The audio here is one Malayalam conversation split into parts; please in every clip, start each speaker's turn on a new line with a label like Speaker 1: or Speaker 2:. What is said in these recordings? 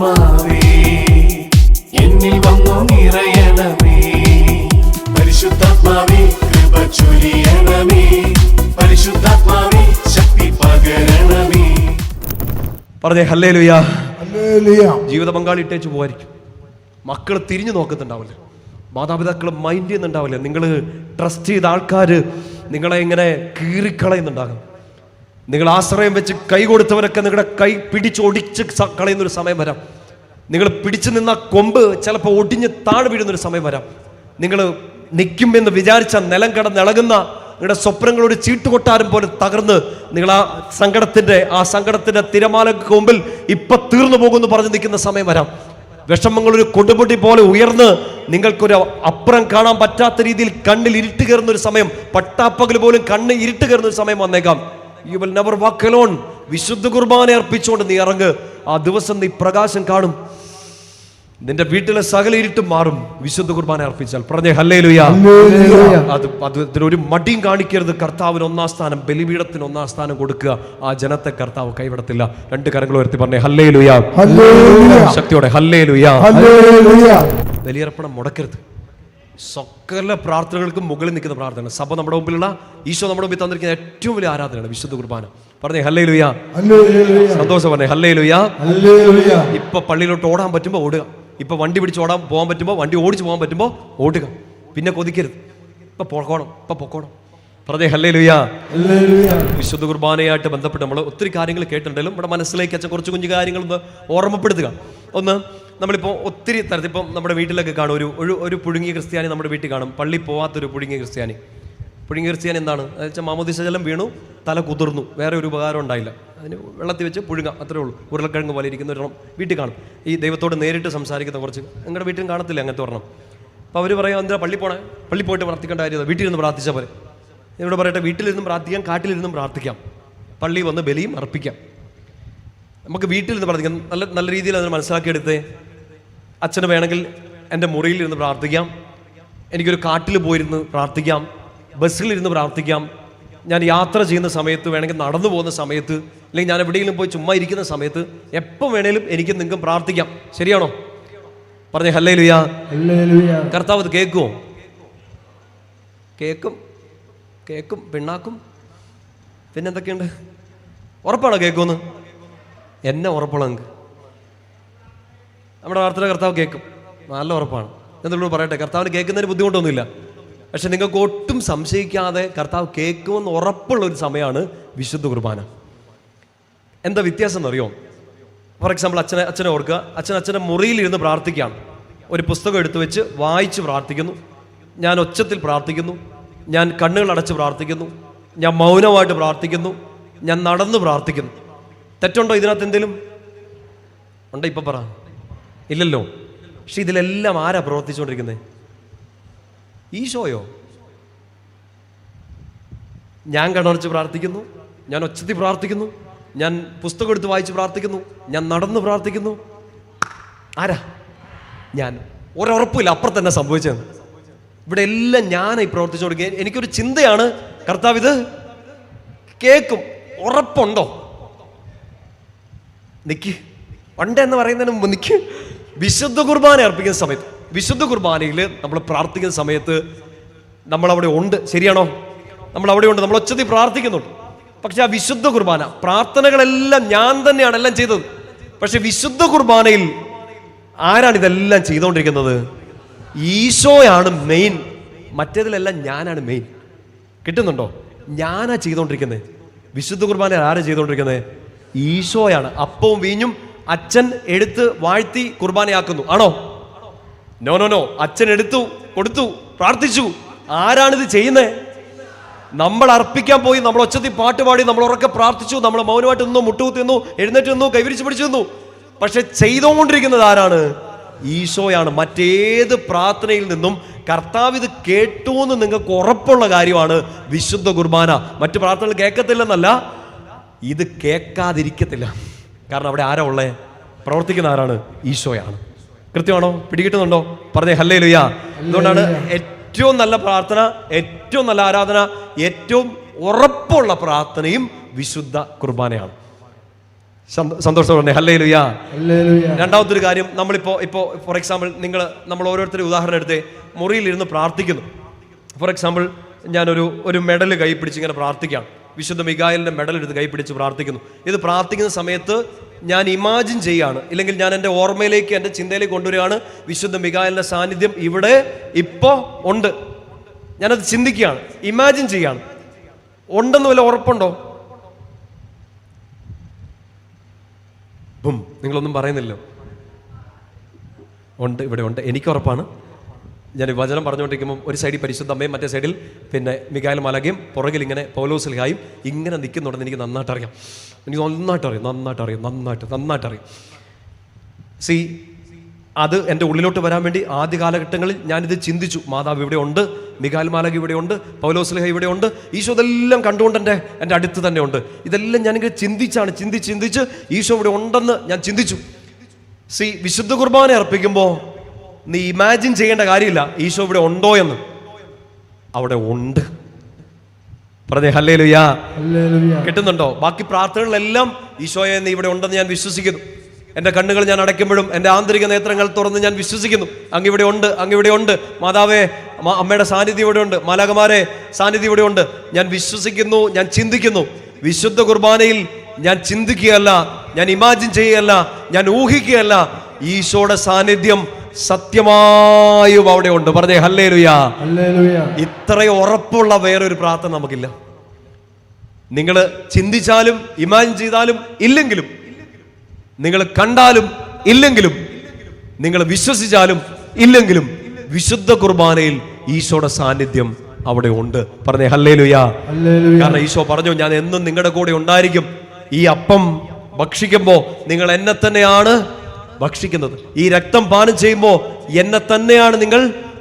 Speaker 1: പരിശുദ്ധാത്മാവേ എന്നിൽ വന്നു നിറയണമേ. പരിശുദ്ധാത്മാവേ കൃപ ചൊരിയണമേ. പരിശുദ്ധാത്മാവേ ശക്തി പകരണമേ.
Speaker 2: പറഞ്ഞേ ഹല്ലേ ലുയാ
Speaker 3: ഹല്ലേലൂയ.
Speaker 2: ജീവിത പങ്കാളി ഇട്ടേച്ച് പോവായിരിക്കും. മക്കൾ തിരിഞ്ഞു നോക്കുന്നുണ്ടാവില്ല മാതാപിതാക്കൾ മൈൻഡ് ചെയ്യുന്നുണ്ടാവില്ല. നിങ്ങൾ ട്രസ്റ്റ് ചെയ്ത ആൾക്കാർ നിങ്ങളെ ഇങ്ങനെ കീറിക്കളയുന്നുണ്ടാകും. നിങ്ങൾ ആശ്രയം വെച്ച് കൈ കൊടുത്തവരൊക്കെ നിങ്ങളുടെ കൈ പിടിച്ചൊടിച്ച് കളയുന്നൊരു സമയം വരാം. നിങ്ങൾ പിടിച്ചു നിന്ന കൊമ്പ് ചിലപ്പോൾ ഒടിഞ്ഞ് താഴെ വീഴുന്നൊരു സമയം വരാം. നിങ്ങൾ നിൽക്കുമെന്ന് വിചാരിച്ച നിലം കിടന്നിളകുന്ന നിങ്ങളുടെ സ്വപ്നങ്ങളോട് ചീട്ടുകൊട്ടാരം പോലെ തകർന്ന് നിങ്ങൾ ആ സങ്കടത്തിന്റെ ആ സങ്കടത്തിന്റെ തിരമാലക്ക് മുമ്പിൽ ഇപ്പൊ തീർന്നു പോകുമെന്ന് പറഞ്ഞ് നിൽക്കുന്ന സമയം വരാം. വിഷമങ്ങളൊരു കൊടുപൊടി പോലെ ഉയർന്ന് നിങ്ങൾക്കൊരു അപ്പുറം കാണാൻ പറ്റാത്ത രീതിയിൽ കണ്ണിൽ ഇരുട്ട് കയറുന്ന ഒരു സമയം പട്ടാപ്പകൽ പോലും കണ്ണ് ഇരുട്ട് കയറുന്ന ഒരു സമയം വന്നേക്കാം. You will never walk alone വിശുദ്ധ കുർബാന അർപ്പിച്ചുകൊണ്ട് നീ ഇറങ്ങ്. ആ ദിവസം നീ പ്രകാശം കാണും. നിന്റെ വീട്ടിലെ സകല ഇരുട്ടും മാറും. വിശുദ്ധ കുർബാന അർപ്പിച്ചാൽ. പറഞ്ഞേ ഹല്ലേ ലുയാ
Speaker 3: ഹല്ലേലൂയ.
Speaker 2: അത് അത് ഇതിനൊരു മടിയും കാണിക്കരുത്. കർത്താവിന് ഒന്നാം സ്ഥാനം ബലിപീഠത്തിന് ഒന്നാം സ്ഥാനം കൊടുക്കുക. ആ ജനത്തെ കർത്താവ് കൈവിടത്തില്ല. രണ്ട് കരങ്ങൾ ഉയർത്തി പറഞ്ഞേ ഹല്ലേ ലുയാ
Speaker 3: ഹല്ലേലൂയ.
Speaker 2: ശക്തിയോടെ ഹല്ലേ ലുയാ
Speaker 3: ഹല്ലേലൂയ.
Speaker 2: ബലിയർപ്പണം മുടക്കരുത്. സകല പ്രാർത്ഥനകൾക്കും മുകളിൽ നിൽക്കുന്ന പ്രാർത്ഥന സഭ നമ്മുടെ മുമ്പിലുള്ള ഈശോ നമ്മുടെ മുമ്പിൽ തന്നിരിക്കുന്ന ഏറ്റവും വലിയ ആരാധനയാണ് വിശുദ്ധ കുർബാന. പറഞ്ഞേ ഹല്ലേ ലുയാ. സന്തോഷം പറഞ്ഞേ ഹല്ലേ ലുയാ. ഇപ്പൊ പള്ളിയിലോട്ട് ഓടാൻ പറ്റുമ്പോൾ ഓടുക. ഇപ്പൊ വണ്ടി പിടിച്ച് ഓടാൻ പോകാൻ പറ്റുമ്പോൾ വണ്ടി ഓടിച്ച് പോകാൻ പറ്റുമ്പോൾ ഓടുക. പിന്നെ കൊതിക്കരുത്. ഇപ്പൊ പൊക്കോണം ഇപ്പൊ പൊക്കോണം. പറഞ്ഞേ ഹല്ലേ ലുയാ
Speaker 3: ഹല്ലേലൂയ.
Speaker 2: വിശുദ്ധ കുർബാനയായിട്ട് ബന്ധപ്പെട്ട് നമ്മൾ ഒത്തിരി കാര്യങ്ങൾ കേട്ടിട്ടുണ്ടെങ്കിലും നമ്മുടെ മനസ്സിലേക്ക് അച്ഛൻ കുറച്ച് കുഞ്ഞു കാര്യങ്ങൾ ഒന്ന് ഓർമ്മപ്പെടുത്തുക. ഒന്ന് നമ്മളിപ്പോൾ ഒത്തിരി തരത്തിൽ ഇപ്പം നമ്മുടെ വീട്ടിലൊക്കെ കാണും. ഒരു ഒരു ഒരു പുഴുങ്ങിയ ക്രിസ്ത്യാനി നമ്മുടെ വീട്ടിൽ കാണും. പള്ളി പോവാത്തൊരു പുഴുങ്ങിയ ക്രിസ്ത്യാനി. പുഴുങ്ങിയ ക്രിസ്ത്യാനി എന്താണ്? വെച്ചാൽ മാമോദിസ ജലം വീണു തല കുതിർന്നു. വേറെ ഒരു ഉപകാരം ഉണ്ടായില്ല. അതിന് വെള്ളത്തിൽ വെച്ച് പുഴുങ്ങാം. അത്രേ ഉള്ളൂ. ഉരുളക്കിഴങ്ങ് പോലെ ഇരിക്കുന്ന ഒരെണ്ണം വീട്ടിൽ കാണും. ഈ ദൈവത്തോട് നേരിട്ട് സംസാരിക്കുന്ന കുറച്ച് നിങ്ങളുടെ വീട്ടിലും കാണത്തില്ല അങ്ങനത്തെ ഒരെണ്ണം? അപ്പോൾ അവർ പറയും എന്താ പള്ളി പോണേ? പള്ളി പോയിട്ട് പ്രാർത്ഥിക്കേണ്ട കാര്യം വീട്ടിൽ നിന്ന് പ്രാർത്ഥിച്ചാൽ പോലെ ഇവിടെ പറയട്ടെ വീട്ടിലിരുന്നും പ്രാർത്ഥിക്കാം കാട്ടിലിരുന്നും പ്രാർത്ഥിക്കാം. പള്ളി വന്ന് ബലിയും അർപ്പിക്കാം. നമുക്ക് വീട്ടിലിരുന്ന് പ്രാർത്ഥിക്കാം. നല്ല നല്ല രീതിയിൽ അതിനെ മനസ്സിലാക്കിയെടുത്തേ അച്ഛന് വേണമെങ്കിൽ എന്റെ മുറിയിൽ ഇരുന്ന് പ്രാർത്ഥിക്കാം. എനിക്കൊരു കാട്ടിൽ പോയിരുന്ന് പ്രാർത്ഥിക്കാം. ബസ്സിലിരുന്ന് പ്രാർത്ഥിക്കാം. ഞാൻ യാത്ര ചെയ്യുന്ന സമയത്ത് വേണമെങ്കിൽ നടന്നു പോകുന്ന സമയത്ത് അല്ലെങ്കിൽ ഞാൻ എവിടെയെങ്കിലും പോയി ചുമ്മാ ഇരിക്കുന്ന സമയത്ത് എപ്പോൾ വേണേലും എനിക്ക് നിങ്ങൾക്കും പ്രാർത്ഥിക്കാം. ശരിയാണോ? പറഞ്ഞേ ഹല്ലേ ലുയാ. കർത്താവ് കേൾക്കുമോ കേക്കും കേക്കും പിണ്ണാക്കും. പിന്നെന്തൊക്കെയുണ്ട്? ഉറപ്പാണോ കേൾക്കുമെന്ന് എന്നെ നിങ്ങൾക്ക് നമ്മുടെ വാർത്തയുടെ കർത്താവ് കേൾക്കും നല്ല ഉറപ്പാണ്. എന്തുകൊണ്ട് പറയട്ടെ? കർത്താവിന് കേൾക്കുന്നതിന് ബുദ്ധിമുട്ടൊന്നുമില്ല. പക്ഷെ നിങ്ങൾക്ക് ഒട്ടും സംശയിക്കാതെ കർത്താവ് കേൾക്കുമെന്ന് ഉറപ്പുള്ള ഒരു സമയമാണ് വിശുദ്ധ കുർബാന. എന്താ വ്യത്യാസം എന്നറിയോ? ഫോർ എക്സാമ്പിൾ അച്ഛനെ അച്ഛനെ ഓർക്കുക. അച്ഛൻ അച്ഛന്റെ മുറിയിൽ ഇരുന്ന് പ്രാർത്ഥിക്കുകയാണ്. ഒരു പുസ്തകം എടുത്തു വെച്ച് വായിച്ച് പ്രാർത്ഥിക്കുന്നു. ഞാൻ ഒച്ചത്തിൽ പ്രാർത്ഥിക്കുന്നു. ഞാൻ കണ്ണുകൾ അടച്ച് പ്രാർത്ഥിക്കുന്നു. ഞാൻ മൗനമായിട്ട് പ്രാർത്ഥിക്കുന്നു. ഞാൻ നടന്ന് പ്രാർത്ഥിക്കുന്നു. തെറ്റുണ്ടോ ഇതിനകത്ത് എന്തെങ്കിലും? ഉണ്ടോ ഇപ്പം പറ. ഇല്ലല്ലോ. പക്ഷെ ഇതിലെല്ലാം ആരാ പ്രവർത്തിച്ചുകൊണ്ടിരിക്കുന്നത് ഈശോയോ? ഞാൻ കണ്ണടച്ച് പ്രാർത്ഥിക്കുന്നു. ഞാൻ ഒച്ചത്തിൽ പ്രാർത്ഥിക്കുന്നു. ഞാൻ പുസ്തകം എടുത്ത് വായിച്ച് പ്രാർത്ഥിക്കുന്നു. ഞാൻ നടന്ന് പ്രാർത്ഥിക്കുന്നു. ആരാ? ഞാൻ. ഒരറപ്പില്ല. അപ്പുറത്തന്നെ സംഭവിച്ചത് ഇവിടെ എല്ലാം ഞാനായി പ്രവർത്തിച്ചു കൊടുക്കുക എനിക്കൊരു ചിന്തയാണ്. കർത്താവ് ഇത് കേൾക്കും. ഉറപ്പുണ്ടോ? നിക്ക്. പണ്ട് എന്ന് പറയുന്നതിന് മുമ്പ് നിക്ക്. വിശുദ്ധ കുർബാന അർപ്പിക്കുന്ന സമയത്ത് വിശുദ്ധ കുർബാനയിൽ നമ്മൾ പ്രാർത്ഥിക്കുന്ന സമയത്ത് നമ്മളവിടെ ഉണ്ട്. ശരിയാണോ? നമ്മൾ അവിടെ ഉണ്ട്. നമ്മൾ ഒച്ചത്തിൽ പ്രാർത്ഥിക്കുന്നുണ്ട്. പക്ഷെ ആ വിശുദ്ധ കുർബാന പ്രാർത്ഥനകളെല്ലാം ഞാൻ തന്നെയാണ് എല്ലാം ചെയ്തത്. പക്ഷെ വിശുദ്ധ കുർബാനയിൽ ആരാണ് ഇതെല്ലാം ചെയ്തുകൊണ്ടിരിക്കുന്നത്? ഈശോയാണ് മെയിൻ മറ്റേതിലെല്ലാം ഞാനാണ് മെയിൻ കിട്ടുന്നുണ്ടോ? ഞാനാ ചെയ്തുകൊണ്ടിരിക്കുന്നത് വിശുദ്ധ കുർബാന ആരാ ചെയ്തുകൊണ്ടിരിക്കുന്നത് ഈശോയാണ്. അപ്പവും വീഞ്ഞും അച്ഛൻ എടുത്ത് വാഴ്ത്തി കുർബാനയാക്കുന്നു. ആണോ? നോ നോ നോ അച്ഛൻ എടുത്തു കൊടുത്തു പ്രാർത്ഥിച്ചു. ആരാണിത് ചെയ്യുന്നത് നമ്മൾ അർപ്പിക്കാൻ പോയി നമ്മൾ ഒച്ചത്തി പാട്ട് പാടി നമ്മൾ ഉറക്കെ പ്രാർത്ഥിച്ചു നമ്മൾ മൗനമായിട്ട് നിന്നു മുട്ടുകുത്തി നിന്നു എഴുന്നേറ്റ് നിന്നു കൈവിരിച്ച് പിടിച്ചു നിന്നു. പക്ഷെ ചെയ്തുകൊണ്ടിരിക്കുന്നത് ആരാണ്? ഈശോയാണ്. മറ്റേത് പ്രാർത്ഥനയിൽ നിന്നും കർത്താവ് ഇത് കേട്ടു എന്ന് നിങ്ങൾക്ക് ഉറപ്പുള്ള കാര്യമാണ് വിശുദ്ധ കുർബാന. മറ്റു പ്രാർത്ഥനകൾ കേൾക്കത്തില്ലെന്നല്ല ഇത് കേൾക്കാതിരിക്കത്തില്ല. കാരണം അവിടെ ആരാ ഉള്ളേ? പ്രവർത്തിക്കുന്ന ആരാണ്? ഈശോയാണ്. കൃത്യമാണോ? പിടികിട്ടുന്നുണ്ടോ? പറഞ്ഞേ ഹല്ലേ ലുയാ അതുകൊണ്ടാണ് ഏറ്റവും നല്ല പ്രാർത്ഥന ഏറ്റവും നല്ല ആരാധന ഏറ്റവും ഉറപ്പുള്ള പ്രാർത്ഥനയും വിശുദ്ധ കുർബാനയാണ്. സന്തോഷം പറഞ്ഞേ ഹല്ലേ ലുയാ
Speaker 3: ഹല്ലേലൂയ.
Speaker 2: രണ്ടാമത്തെ ഒരു കാര്യം നമ്മളിപ്പോ ഇപ്പോ ഫോർ എക്സാമ്പിൾ നിങ്ങൾ നമ്മൾ ഓരോരുത്തരും ഉദാഹരണം എടുത്ത് മുറിയിലിരുന്ന് പ്രാർത്ഥിക്കുന്നു. ഫോർ എക്സാമ്പിൾ ഞാനൊരു ഒരു മെഡൽ കൈ പിടിച്ച് ഇങ്ങനെ പ്രാർത്ഥിക്കുകയാണ്. വിശുദ്ധ മിഗായലിന്റെ മെഡൽ എടുത്ത് കൈ പിടിച്ച് പ്രാർത്ഥിക്കുന്നു. ഇത് പ്രാർത്ഥിക്കുന്ന സമയത്ത് ഞാൻ ഇമാജിൻ ചെയ്യാണ്. ഇല്ലെങ്കിൽ ഞാൻ എന്റെ ഓർമ്മയിലേക്ക് എന്റെ ചിന്തയിലേക്ക് കൊണ്ടുവരികയാണ്. വിശുദ്ധ മികായലിന്റെ സാന്നിധ്യം ഇവിടെ ഇപ്പോൾ ഉണ്ട്. ഞാനത് ചിന്തിക്കുകയാണ്. ഇമാജിൻ ചെയ്യാണ്. ഉണ്ടെന്ന് വല്ല ഉറപ്പുണ്ടോ? ബും നിങ്ങളൊന്നും പറയുന്നില്ലോ ഉണ്ട് ഇവിടെ ഉണ്ട്. എനിക്ക് ഉറപ്പാണ്. ഞാൻ വചനം പറഞ്ഞുകൊണ്ടിരിക്കുമ്പോൾ ഒരു സൈഡിൽ പരിശുദ്ധ അമ്മയും മറ്റേ സൈഡിൽ പിന്നെ മികായൽ മലകയും പുറകിൽ ഇങ്ങനെ പൗലോസിൽഹായും ഇങ്ങനെ നിൽക്കുന്നുണ്ടെന്ന് എനിക്ക് നന്നായിട്ട് അറിയാം എനിക്ക് നന്നായിട്ട് അറിയാം നന്നായിട്ട് അറിയാം നന്നായിട്ട് നന്നായിട്ട് അറിയാം സി അത് എന്റെ ഉള്ളിലോട്ട് വരാൻ വേണ്ടി ആദ്യ കാലഘട്ടങ്ങളിൽ ഞാനിത് ചിന്തിച്ചു. മാതാവ് ഇവിടെ ഉണ്ട്. മികാൽ മാലക ഇവിടെയുണ്ട് പൗലോസ്ലഹ ഇവിടെ ഉണ്ട് ഈശോ ഇതെല്ലാം കണ്ടുകൊണ്ട് എന്റെ എന്റെ അടുത്ത് തന്നെ ഉണ്ട് ഇതെല്ലാം ഞാനിങ്ങനെ ചിന്തിച്ചാണ് ചിന്തിച്ച് ചിന്തിച്ച് ഈശോ ഇവിടെ ഉണ്ടെന്ന് ഞാൻ ചിന്തിച്ചു. സി വിശുദ്ധ കുർബാന അർപ്പിക്കുമ്പോൾ നീ ഇമാജിൻ ചെയ്യേണ്ട കാര്യമില്ല ഈശോ ഇവിടെ ഉണ്ടോ എന്ന്. അവിടെ ഉണ്ട്. പറഞ്ഞേ ഹല്ലേ ലുയാ കിട്ടുന്നുണ്ടോ? ബാക്കി പ്രാർത്ഥനകളെല്ലാം ഈശോയെ നീ ഇവിടെ ഉണ്ടെന്ന് ഞാൻ വിശ്വസിക്കുന്നു. എന്റെ കണ്ണുകൾ ഞാൻ അടയ്ക്കുമ്പോഴും എന്റെ ആന്തരിക നേത്രങ്ങൾ തുറന്ന് ഞാൻ വിശ്വസിക്കുന്നു. അങ്ങിവിടെ ഉണ്ട് അങ്ങിവിടെ ഉണ്ട്. മാതാവേ അമ്മയുടെ സാന്നിധ്യം ഇവിടെ ഉണ്ട്. മാലാകമാരെ സാന്നിധ്യം ഇവിടെ ഉണ്ട്. ഞാൻ വിശ്വസിക്കുന്നു ഞാൻ ചിന്തിക്കുന്നു. വിശുദ്ധ കുർബാനയിൽ ഞാൻ ചിന്തിക്കുകയല്ല ഞാൻ ഇമാജിൻ ചെയ്യുകയല്ല ഞാൻ ഊഹിക്കുകയല്ല. ഈശോയുടെ സാന്നിധ്യം സത്യമായും അവിടെ ഉണ്ട്. പറഞ്ഞേ ഹല്ലേ ലുയാ
Speaker 3: ഹല്ലേലൂയ.
Speaker 2: ഇത്രയും ഉറപ്പുള്ള വേറൊരു പ്രാർത്ഥന നമുക്കില്ല. നിങ്ങൾ ചിന്തിച്ചാലും ഇമാജിൻ ചെയ്താലും ഇല്ലെങ്കിലും നിങ്ങൾ കണ്ടാലും ഇല്ലെങ്കിലും നിങ്ങൾ വിശ്വസിച്ചാലും ഇല്ലെങ്കിലും വിശുദ്ധ കുർബാനയിൽ ഈശോയുടെ സാന്നിധ്യം അവിടെ ഉണ്ട്. പറഞ്ഞേ ഹല്ലേ ലുയാ
Speaker 3: ഹല്ലേലൂയ.
Speaker 2: കാരണം ഈശോ പറഞ്ഞു ഞാൻ എന്നും നിങ്ങളുടെ കൂടെ ഉണ്ടായിരിക്കും. ഈ അപ്പം ഭക്ഷിക്കുമ്പോൾ നിങ്ങൾ എന്നെ തന്നെയാണ് ഭക്ഷിക്കുന്നത്. ഈ രക്തം പാനം ചെയ്യുമ്പോൾ എന്നെ തന്നെയാണ് നിങ്ങൾ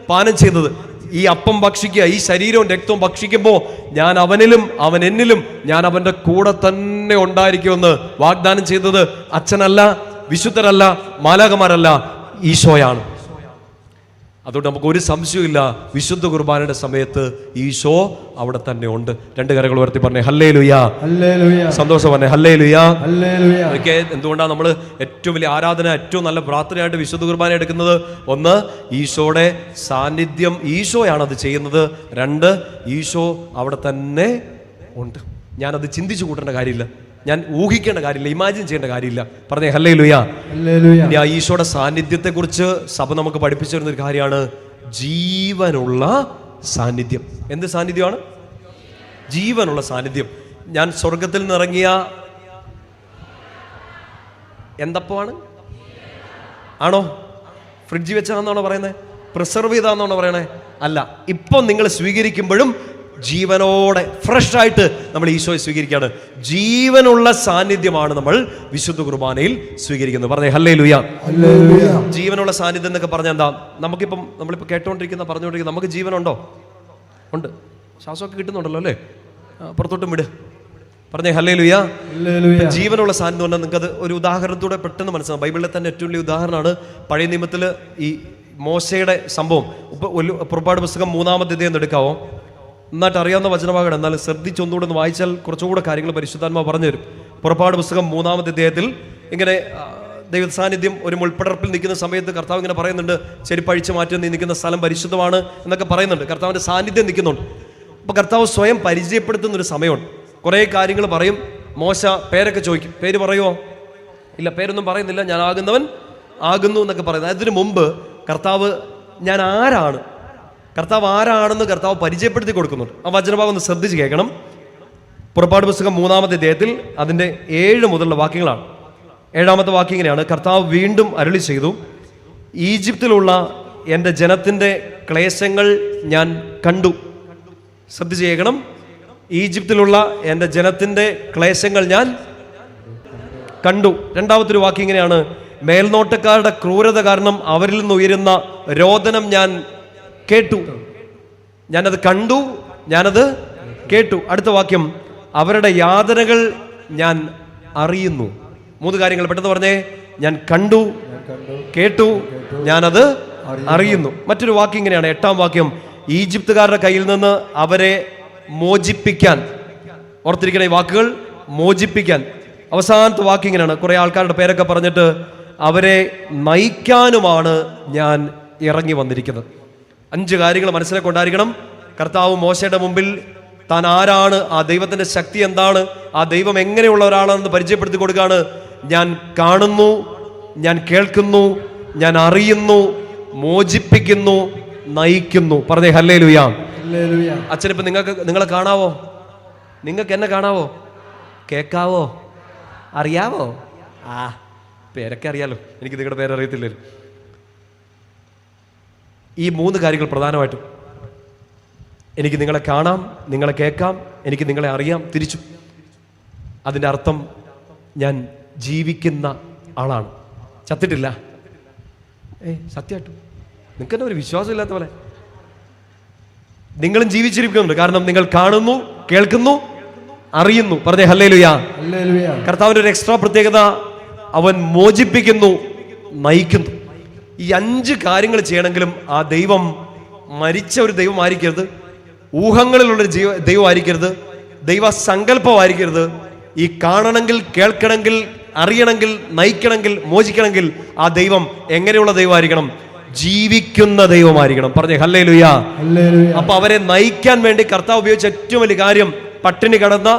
Speaker 2: പാനം ചെയ്യുന്നത്. ഈ അപ്പം ഭക്ഷിക്കുക ഈ ശരീരവും രക്തവും ഭക്ഷിക്കുമ്പോൾ ഞാൻ അവനിലും അവൻ എന്നിലും ഞാൻ അവന്റെ കൂടെ തന്നെ ഉണ്ടായിരിക്കുമെന്ന് വാഗ്ദാനം ചെയ്തത് അച്ഛനല്ല വിശുദ്ധരല്ല മാലാകമാരല്ല ഈശോയാണ്. അതുകൊണ്ട് നമുക്ക് ഒരു സംശയമില്ല വിശുദ്ധ കുർബാനയുടെ സമയത്ത് ഈശോ അവിടെ തന്നെ ഉണ്ട്. രണ്ട് കരകൾ ഉയർത്തി പറഞ്ഞേ ഹല്ലേ ലുയാ സന്തോഷം പറഞ്ഞേ ഹല്ലേ ലുയാ അതൊക്കെ എന്തുകൊണ്ടാണ് നമ്മൾ ഏറ്റവും വലിയ ആരാധന ഏറ്റവും നല്ല പ്രാർത്ഥനയായിട്ട് വിശുദ്ധ കുർബാന എടുക്കുന്നത്? ഒന്ന് ഈശോയുടെ സാന്നിധ്യം ഈശോയാണ് അത് ചെയ്യുന്നത്. രണ്ട് ഈശോ അവിടെ തന്നെ ഉണ്ട്. ഞാനത് ചിന്തിച്ചു കൂട്ടേണ്ട കാര്യമില്ല. ഞാൻ ഊഹിക്കേണ്ട കാര്യമില്ല ഇമാജിൻ ചെയ്യേണ്ട കാര്യമില്ല. പറഞ്ഞേ ഹല്ലേ ലുയാ ഇനി ആ ഈശോയുടെ സാന്നിധ്യത്തെക്കുറിച്ച് സഭ നമുക്ക് പഠിപ്പിച്ചു തരുന്ന ഒരു കാര്യമാണ് ജീവനുള്ള സാന്നിധ്യം. എന്ത് സാന്നിധ്യമാണ്? ജീവനുള്ള സാന്നിധ്യം. ഞാൻ സ്വർഗത്തിൽ നിന്നിറങ്ങിയ എന്തപ്പമാണ്? ആണോ? ഫ്രിഡ്ജ് വെച്ചതാണെന്നാണോ പറയുന്നത്? പ്രിസർവ് ചെയ്താന്നാണോ പറയണേ? അല്ല ഇപ്പം നിങ്ങൾ സ്വീകരിക്കുമ്പോഴും ജീവനോടെ ഫ്രഷായിട്ട് നമ്മൾ ഈശോയെ സ്വീകരിക്കുകയാണ്. ജീവനുള്ള സാന്നിധ്യമാണ് നമ്മൾ വിശുദ്ധ കുർബാനയിൽ സ്വീകരിക്കുന്നത്. പറഞ്ഞേ ഹല്ലേ ലുയാ ജീവനുള്ള സാന്നിധ്യം എന്നൊക്കെ പറഞ്ഞാൽ എന്താ? നമുക്കിപ്പം നമ്മളിപ്പോൾ കേട്ടുകൊണ്ടിരിക്കുന്ന പറഞ്ഞുകൊണ്ടിരിക്കുന്ന നമുക്ക് ജീവനുണ്ടോ? ഉണ്ട്. ശ്വാസമൊക്കെ കിട്ടുന്നുണ്ടല്ലോ അല്ലേ? പുറത്തോട്ടും വിട്. പറഞ്ഞേ ഹല്ലേ ലുയാ ജീവനുള്ള സാന്നിധ്യം പറഞ്ഞാൽ നിങ്ങൾക്ക് അത് ഒരു ഉദാഹരണത്തോടെ പെട്ടെന്ന് മനസ്സിലാവും. ബൈബിളിലെ തന്നെ ഏറ്റവും വലിയ ഉദാഹരണമാണ് പഴയ നിയമത്തിൽ ഈ മോശയുടെ സംഭവം. പുറപ്പാട് പുസ്തകം മൂന്നാമത്തെ ഇതേ ഒന്ന് എടുക്കാവോ? നന്നായിട്ട് അറിയാവുന്ന വചനമാകണം. എന്നാൽ ശ്രദ്ധിച്ചൊന്നുകൂടെ വായിച്ചാൽ കുറച്ചുകൂടെ കാര്യങ്ങൾ പരിശുദ്ധാത്മാ പറഞ്ഞു തരും പുറപ്പാട് പുസ്തകം മൂന്നാമത്തെ അദ്ദേഹത്തിൽ ഇങ്ങനെ ദൈവത്തെ ദൈവ സാന്നിധ്യം ഒരു മുൾപ്പടർപ്പിൽ നിൽക്കുന്ന സമയത്ത് കർത്താവ് ഇങ്ങനെ പറയുന്നുണ്ട് ചെരിപ്പഴിച്ച് മാറ്റി നീ നിൽക്കുന്ന സ്ഥലം പരിശുദ്ധമാണ് എന്നൊക്കെ പറയുന്നുണ്ട്. കർത്താവിന്റെ സാന്നിധ്യം നിൽക്കുന്നുണ്ട്. അപ്പോൾ കർത്താവ് സ്വയം പരിചയപ്പെടുത്തുന്ന ഒരു സമയമുണ്ട്. കുറേ കാര്യങ്ങൾ പറയും. മോശ പേരൊക്കെ ചോദിക്കും. പേര് പറയുമോ ഇല്ല പേരൊന്നും പറയുന്നില്ല. ഞാൻ ആകുന്നവൻ ആകുന്നു എന്നൊക്കെ പറയുന്നത് അതിന് മുമ്പ് കർത്താവ് ഞാൻ ആരാണ്? കർത്താവ് ആരാണെന്ന് കർത്താവ് പരിചയപ്പെടുത്തി കൊടുക്കുന്നുണ്ട്. ആ വചനഭാഗം ഒന്ന് ശ്രദ്ധിച്ച് കേൾക്കണം. പുറപ്പാട് പുസ്തകം മൂന്നാമത്തെ അദ്ദേഹത്തിൽ അതിന്റെ ഏഴ് മുതലുള്ള വാക്യങ്ങളാണ്. ഏഴാമത്തെ വാക്യം ഇങ്ങനെയാണ്. കർത്താവ് വീണ്ടും അരുളി ചെയ്തു ഈജിപ്തിലുള്ള എന്റെ ജനത്തിന്റെ ക്ലേശങ്ങൾ ഞാൻ കണ്ടു. ശ്രദ്ധിച്ച് കേൾക്കണം. ഈജിപ്തിലുള്ള എന്റെ ജനത്തിന്റെ ക്ലേശങ്ങൾ ഞാൻ കണ്ടു. രണ്ടാമത്തൊരു വാക്യം ഇങ്ങനെയാണ്. മേൽനോട്ടക്കാരുടെ ക്രൂരത കാരണം അവരിൽ നിന്ന് ഉയരുന്ന രോദനം ഞാൻ കേട്ടു. ഞാനത് കണ്ടു ഞാനത് കേട്ടു. അടുത്ത വാക്യം. അവരുടെ യാതനകൾ ഞാൻ അറിയുന്നു. മൂന്ന് കാര്യങ്ങൾ പെട്ടെന്ന് പറഞ്ഞേ. ഞാൻ കണ്ടു കേട്ടു ഞാനത് അറിയുന്നു. മറ്റൊരു വാക്യം ഇങ്ങനെയാണ്. എട്ടാം വാക്യം. ഈജിപ്തുകാരുടെ കയ്യിൽ നിന്ന് അവരെ മോചിപ്പിക്കാൻ. ഓർത്തിരിക്കണ ഈ വാക്കുകൾ. മോചിപ്പിക്കാൻ. അവസാനത്തെ വാക്കിങ്ങനെയാണ് കുറെ ആൾക്കാരുടെ പേരൊക്കെ പറഞ്ഞിട്ട് അവരെ നയിക്കാനുമാണ് ഞാൻ ഇറങ്ങി വന്നിരിക്കുന്നത്. അഞ്ച് കാര്യങ്ങൾ മനസ്സിലാക്കൊണ്ടായിരിക്കണം കർത്താവ് മോശയുടെ മുമ്പിൽ താൻ ആരാണ്? ആ ദൈവത്തിന്റെ ശക്തി എന്താണ്? ആ ദൈവം എങ്ങനെയുള്ള ഒരാളാണെന്ന് പരിചയപ്പെടുത്തി കൊടുക്കുകയാണ്. ഞാൻ കാണുന്നു ഞാൻ കേൾക്കുന്നു ഞാൻ അറിയുന്നു മോചിപ്പിക്കുന്നു നയിക്കുന്നു. പറഞ്ഞേ ഹല്ലേ ലുയാ
Speaker 3: ഹല്ലേലൂയ
Speaker 2: അച്ഛനിപ്പോ നിങ്ങൾക്ക് നിങ്ങളെ കാണാവോ? നിങ്ങൾക്ക് എന്നെ കാണാവോ? കേൾക്കാവോ? അറിയാവോ? ആ പേരൊക്കെ അറിയാലോ. എനിക്ക് നിങ്ങളുടെ പേരറിയത്തില്ലല്ലോ. ഈ മൂന്ന് കാര്യങ്ങൾ പ്രധാനമായിട്ടും. എനിക്ക് നിങ്ങളെ കാണാം നിങ്ങളെ കേൾക്കാം എനിക്ക് നിങ്ങളെ അറിയാം തിരിച്ചു. അതിന്റെ അർത്ഥം ഞാൻ ജീവിക്കുന്ന ആളാണ്. ചത്തിട്ടില്ല. ഏ സത്യമായിട്ടും നിങ്ങൾക്ക് തന്നെ ഒരു വിശ്വാസമില്ലാത്ത പോലെ. നിങ്ങളും ജീവിച്ചിരിക്കുന്നുണ്ട്. കാരണം നിങ്ങൾ കാണുന്നു കേൾക്കുന്നു അറിയുന്നു. പറഞ്ഞേ ഹല്ലേ ലുയാ
Speaker 3: ഹല്ലേലൂയ.
Speaker 2: കർത്താവിന്റെ ഒരു എക്സ്ട്രാ പ്രത്യേകത അവൻ മോചിപ്പിക്കുന്നു നയിക്കുന്നു. ഈ അഞ്ച് കാര്യങ്ങൾ ചെയ്യണമെങ്കിലും ആ ദൈവം മരിച്ച ഒരു ദൈവമായിരിക്കരുത്. ഊഹങ്ങളിലുള്ള ജീവ ദൈവമായിരിക്കരുത്. ദൈവ സങ്കല്പമായിരിക്കരുത് ഈ കാണണമെങ്കിൽ കേൾക്കണമെങ്കിൽ അറിയണമെങ്കിൽ നയിക്കണമെങ്കിൽ മോചിക്കണമെങ്കിൽ ആ ദൈവം എങ്ങനെയുള്ള ദൈവമായിരിക്കണം? ജീവിക്കുന്ന ദൈവമായിരിക്കണം. പറഞ്ഞു ഹല്ലേ ലുയാ അപ്പൊ അവരെ നയിക്കാൻ വേണ്ടി കർത്താവ് ഉപയോഗിച്ച ഏറ്റവും വലിയ കാര്യം പട്ടിണി കടന്ന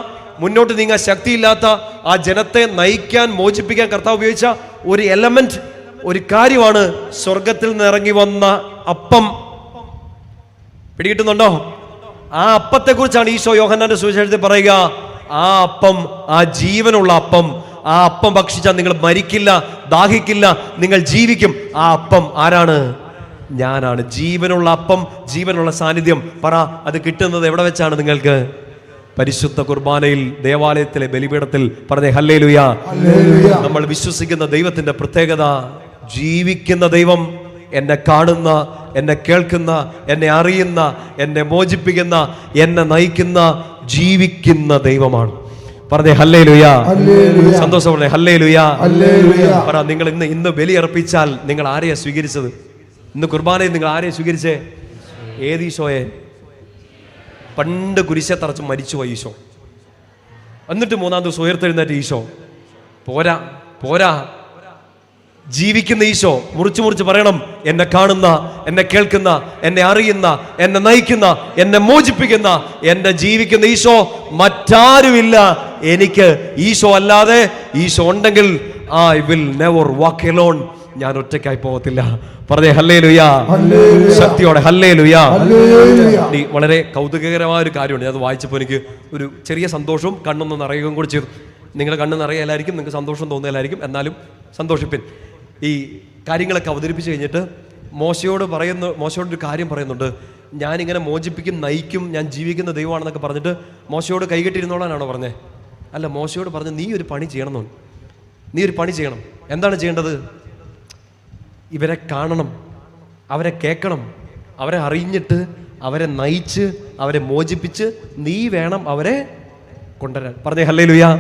Speaker 2: മുന്നോട്ട് നീങ്ങാൻ ശക്തിയില്ലാത്ത ആ ജനത്തെ നയിക്കാൻ മോചിപ്പിക്കാൻ കർത്താവ് ഉപയോഗിച്ച ഒരു എലമെന്റ് ഒരു കാര്യമാണ് സ്വർഗത്തിൽ നിന്ന് ഇറങ്ങി വന്ന അപ്പം. പിടികിട്ടുന്നുണ്ടോ? ആ അപ്പത്തെ കുറിച്ചാണ് ഈശോ യോഹന്നാന്റെ സുവിശേഷത്തിൽ പറയുക. ആ അപ്പം ആ ജീവനുള്ള അപ്പം ആ അപ്പം ഭക്ഷിച്ചാൽ നിങ്ങൾ മരിക്കില്ല ദാഹിക്കില്ല നിങ്ങൾ ജീവിക്കും. ആ അപ്പം ആരാണ്? ഞാനാണ്. ജീവനുള്ള അപ്പം ജീവനുള്ള സാന്നിധ്യം. പറ അത് കിട്ടുന്നത് എവിടെ വെച്ചാണ് നിങ്ങൾക്ക്? പരിശുദ്ധ കുർബാനയിൽ ദേവാലയത്തിലെ ബലിപീഠത്തിൽ. പറഞ്ഞേ ഹല്ലേ ലുയാ നമ്മൾ വിശ്വസിക്കുന്ന ദൈവത്തിന്റെ പ്രത്യേകത. ജീവിക്കുന്ന ദൈവം എന്നെ കാണുന്ന എന്നെ കേൾക്കുന്ന എന്നെ അറിയുന്ന എന്നെ മോചിപ്പിക്കുന്ന എന്നെ നയിക്കുന്ന ജീവിക്കുന്ന ദൈവമാണ്. പറഞ്ഞേ ഹല്ലേ ലുയാ സന്തോഷം പറഞ്ഞേ ഹല്ലേ ലുയാ പറ നിങ്ങൾ ഇന്ന് ഇന്ന് ബലിയർപ്പിച്ചാൽ നിങ്ങൾ ആരെയാ സ്വീകരിച്ചത്? ഇന്ന് കുർബാനയിൽ നിങ്ങൾ ആരെയാ സ്വീകരിച്ചേ? ഏത് ഈശോയെ? പണ്ട് കുരിശെ തറച്ച് മരിച്ചുപോയി ഈശോ. എന്നിട്ട് മൂന്നാം ദിവസം ഉയർത്തെഴുന്നേറ്റ് ഈശോ പോരാ പോരാ. ജീവിക്കുന്ന ഈശോ മുറിച്ചു മുറിച്ച് പറയണം എന്നെ കാണുന്ന എന്നെ കേൾക്കുന്ന എന്നെ അറിയുന്ന എന്നെ നയിക്കുന്ന എന്നെ മോചിപ്പിക്കുന്ന എന്നെ ജീവിക്കുന്ന ഈശോ മറ്റാരുമില്ല. എനിക്ക് ഈശോ അല്ലാതെ ഈശോ ഉണ്ടെങ്കിൽ I will never walk alone ഞാൻ ഒറ്റയ്ക്കായി പോകത്തില്ല. പറഞ്ഞേ ഹല്ലേ ലുയാ ശക്തിയോടെ ഹല്ലേ ലുയാ വളരെ കൗതുകകരമായ ഒരു കാര്യമാണ്. ഞാൻ അത് വായിച്ചപ്പോൾ എനിക്ക് ഒരു ചെറിയ സന്തോഷവും കണ്ണൊന്ന് നിറയുകയും കൂടി ചെയ്തു. നിങ്ങളുടെ കണ്ണ് നിറയലായിരിക്കും നിങ്ങൾക്ക് സന്തോഷം തോന്നിയാലായിരിക്കും എന്നാലും സന്തോഷിപ്പിൻ. ഈ കാര്യങ്ങളൊക്കെ അവതരിപ്പിച്ച് കഴിഞ്ഞിട്ട് മോശയോട് പറയുന്നു മോശയോട് ഒരു കാര്യം പറയുന്നുണ്ട്. ഞാനിങ്ങനെ മോചിപ്പിക്കും നയിക്കും ഞാൻ ജീവിക്കുന്ന ദൈവമാണെന്നൊക്കെ പറഞ്ഞിട്ട് മോശയോട് കൈകെട്ടിരുന്നോളാനാണോ പറഞ്ഞേ? അല്ല മോശയോട് പറഞ്ഞ് നീ ഒരു പണി ചെയ്യണം നീ ഒരു പണി ചെയ്യണം. എന്താണ് ചെയ്യേണ്ടത്? ഇവരെ കാണണം അവരെ കേൾക്കണം അവരെ അറിഞ്ഞിട്ട് അവരെ നയിച്ച് അവരെ മോചിപ്പിച്ച് നീ വേണം അവരെ കൊണ്ടുവരാൻ. പറഞ്ഞേ ഹല്ലേ ലുയാ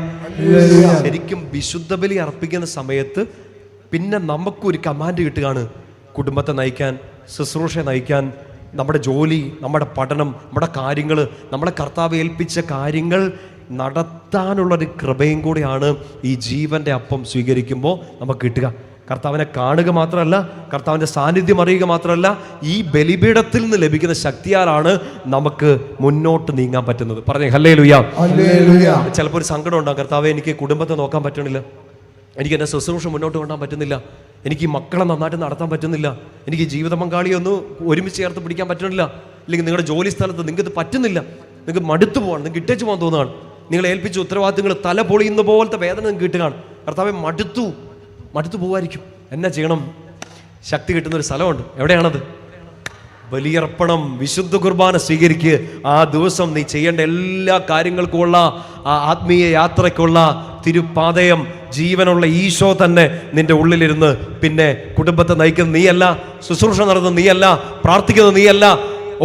Speaker 2: ശരിക്കും വിശുദ്ധ ബലി അർപ്പിക്കുന്ന സമയത്ത് പിന്നെ നമുക്കൊരു കമാൻഡ് കിട്ടുകയാണ് കുടുംബത്തെ നയിക്കാൻ ശുശ്രൂഷയെ നയിക്കാൻ നമ്മുടെ ജോലി നമ്മുടെ പഠനം നമ്മുടെ കാര്യങ്ങൾ നമ്മളെ കർത്താവ് ഏൽപ്പിച്ച കാര്യങ്ങൾ നടത്താനുള്ളൊരു കൃപയും കൂടിയാണ് ഈ ജീവന്റെ അപ്പം സ്വീകരിക്കുമ്പോൾ നമുക്ക് കിട്ടുക. കർത്താവിനെ കാണുക മാത്രമല്ല കർത്താവിന്റെ സാന്നിധ്യം അറിയുക മാത്രമല്ല ഈ ബലിപീഠത്തിൽ നിന്ന് ലഭിക്കുന്ന ശക്തിയാലാണ് നമുക്ക് മുന്നോട്ട് നീങ്ങാൻ പറ്റുന്നത്. പറഞ്ഞേ ഹല്ലേ ലുയാ ചിലപ്പോൾ ഒരു സങ്കടം ഉണ്ടാകും കർത്താവെ എനിക്ക് കുടുംബത്തെ നോക്കാൻ പറ്റണില്ല. എനിക്ക് എന്റെ ശുശ്രൂഷ മുന്നോട്ട് കൊണ്ടാൻ പറ്റുന്നില്ല. എനിക്ക് മക്കളെ നന്നായിട്ട് നടത്താൻ പറ്റുന്നില്ല. എനിക്ക് ജീവിത പങ്കാളിയെ ഒന്ന് ഒരുമിച്ച് ചേർത്ത് പിടിക്കാൻ പറ്റുന്നില്ല. അല്ലെങ്കിൽ നിങ്ങളുടെ ജോലി സ്ഥലത്ത് നിങ്ങൾക്ക് ഇത് പറ്റുന്നില്ല. നിങ്ങൾക്ക് മടുത്തു പോകാൻ നിങ്ങൾക്ക് ഇട്ടേച്ച് പോകാൻ തോന്നുകയാണ്. നിങ്ങളെ ഏൽപ്പിച്ച ഉത്തരവാദിത്തങ്ങൾ തല പൊളിയുന്ന പോലത്തെ വേദന നിങ്ങൾക്ക് കിട്ടുകയാണ്. കർത്താവെ മടുത്തു. മടുത്തു പോവായിരിക്കും എന്നാ ചെയ്യണം? ശക്തി കിട്ടുന്ന ഒരു സ്ഥലമുണ്ട്. എവിടെയാണത്? ബലിയർപ്പണം വിശുദ്ധ കുർബാന സ്വീകരിക്കുക ആ ദിവസം നീ ചെയ്യേണ്ട എല്ലാ കാര്യങ്ങൾക്കുമുള്ള ആ ആത്മീയ യാത്രയ്ക്കുള്ള തിരുപ്പാതയം ജീവനുള്ള ഈശോ തന്നെ നിന്റെ ഉള്ളിലിരുന്ന് പിന്നെ കുടുംബത്തെ നയിക്കുന്ന നീയല്ല ശുശ്രൂഷ നടത്തുന്ന നീയല്ല പ്രാർത്ഥിക്കുന്ന നീയല്ല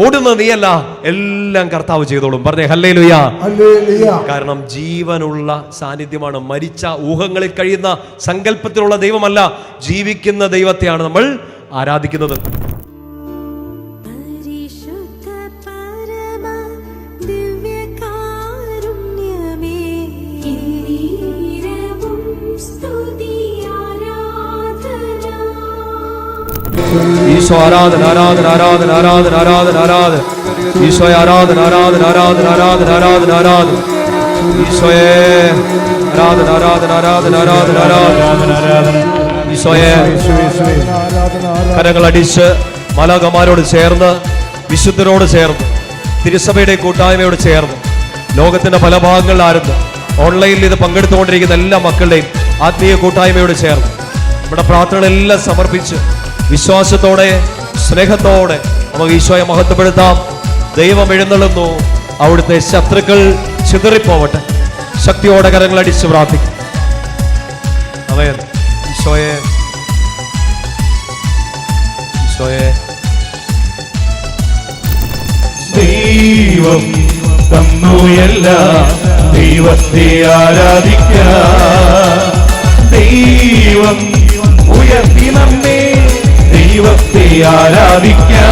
Speaker 2: ഓടുന്ന നീയല്ല എല്ലാം കർത്താവ് ചെയ്തോളും. പറഞ്ഞേ ഹല്ലേ ലുയാ കാരണം ജീവനുള്ള സാന്നിധ്യമാണ് മരിച്ച ഊഹങ്ങളിൽ കഴിയുന്ന സങ്കല്പത്തിലുള്ള ദൈവമല്ല ജീവിക്കുന്ന ദൈവത്തെയാണ് നമ്മൾ ആരാധിക്കുന്നത്. ഈശോ ആരാധന ആരാധന ആരാധന ആരാധന ആരാധന ആരാധന ഈശോ ആരാധന ആരാധന ആരാധന ആരാധന ആരാധന ആരാധന ഈശോയെ ആരാധന ആരാധന ആരാധന ആരാധന ആരാധന ഈശോയെ കരങ്ങൾ അടിച്ച് മലകമാരോട് ചേർന്ന് വിശുദ്ധരോട് ചേർന്ന് തിരുസഭയുടെ കൂട്ടായ്മയോട് ചേർന്ന് ലോകത്തിന്റെ പല ഭാഗങ്ങളിലായിരുന്നു ഓൺലൈനിൽ ഇത് പങ്കെടുത്തുകൊണ്ടിരിക്കുന്ന എല്ലാ മക്കളുടെയും ആത്മീയ കൂട്ടായ്മയോട് ചേർന്ന് നമ്മുടെ പ്രാർത്ഥനകളെല്ലാം സമർപ്പിച്ച് വിശ്വാസത്തോടെ സ്നേഹത്തോടെ നമുക്ക് ഈശോയെ മഹത്വപ്പെടുത്താം. ദൈവം എഴുന്നള്ളുന്നു. അവിടുത്തെ ശത്രുക്കൾ ചിതറിപ്പോവട്ടെ. ശക്തിയോടെ കരങ്ങൾ അടിച്ച് പ്രാർത്ഥിക്കും. അവൻ ഈശോയെ. ഈശോയെ.
Speaker 1: ദൈവം തന്നു എല്ലാ ദൈവത്തെ ആരാധിക്ക. ദൈവം ഉയർത്തി നമ്മെ ദൈവത്തെ ആരാധിക്കാം.